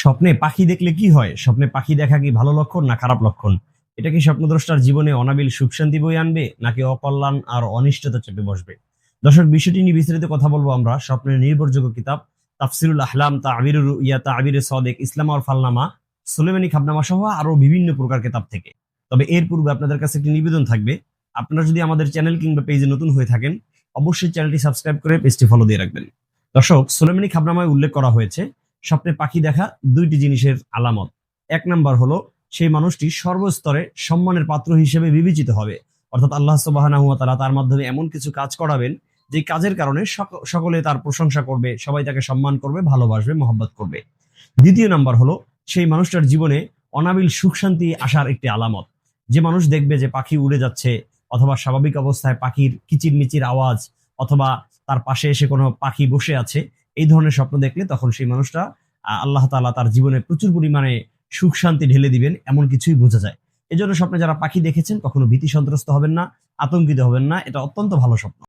স্বপ্নে পাখি দেখলে কি হয়? স্বপ্নে পাখি দেখা কি ভালো লক্ষণ না খারাপ লক্ষণ? এটা কি স্বপ্নদ্রষ্টার জীবনে অনাবিল সুখ শান্তি বই আনবে, নাকি অকল্যাণ আর অনিষ্টতা চেপে বসবে? দর্শক, বিষয়টি নিয়ে বিস্তারিত কথা বলব আমরা স্বপ্নের নির্ভরযোগ্য কিতাব, তাফসিরুল আহলাম তাবিরুর ইয়া তাবির সদেক, ইসলাম আর ফালনামা, সুলেমানি খাবনামা সহ আরও বিভিন্ন প্রকার কিতাব থেকে। তবে এর পূর্বে আপনাদের কাছে একটি নিবেদন থাকবে, আপনারা যদি আমাদের চ্যানেল কিংবা পেজে নতুন হয়ে থাকেন, অবশ্যই চ্যানেলটি সাবস্ক্রাইব করে পেজটি ফলো দিয়ে রাখবেন। দর্শক, সুলেমানি খাবনামায় উল্লেখ করা হয়েছে স্বপ্নে পাখি দেখা দুইটি জিনিসের আলামত। এক নাম্বার হলো, সেই মানুষটি সর্বস্তরে সম্মানের পাত্র হিসেবে বিবেচিত হবে। অর্থাৎ আল্লাহ সুবাহানা তারা তার মাধ্যমে এমন কিছু কাজ করাবেন, যে কাজের কারণে সক- সকলে তার প্রশংসা করবে, সবাই তাকে সম্মান করবে, ভালোবাসবে, মহব্বত করবে। দ্বিতীয় নাম্বার হলো, সেই মানুষটার জীবনে অনাবিল সুখ শান্তি আসার একটি আলামত। যে মানুষ দেখবে যে পাখি উড়ে যাচ্ছে, অথবা স্বাভাবিক অবস্থায় পাখির কিচির মিচির আওয়াজ, অথবা তার পাশে এসে কোনো পাখি বসে আছে এই ধরনের স্বপ্ন দেখলে তখন সেই মানুষটা আল্লাহ তালা তার জীবনে প্রচুর পরিমাণে সুখ শান্তি ঢেলে দিবেন, এমন কিছুই বোঝা যায়। এজন্য স্বপ্নে যারা পাখি দেখেছেন, কখনো ভীতি সন্ত্রস্ত হবেন না, আতঙ্কিত হবেন না, এটা অত্যন্ত ভালো স্বপ্ন।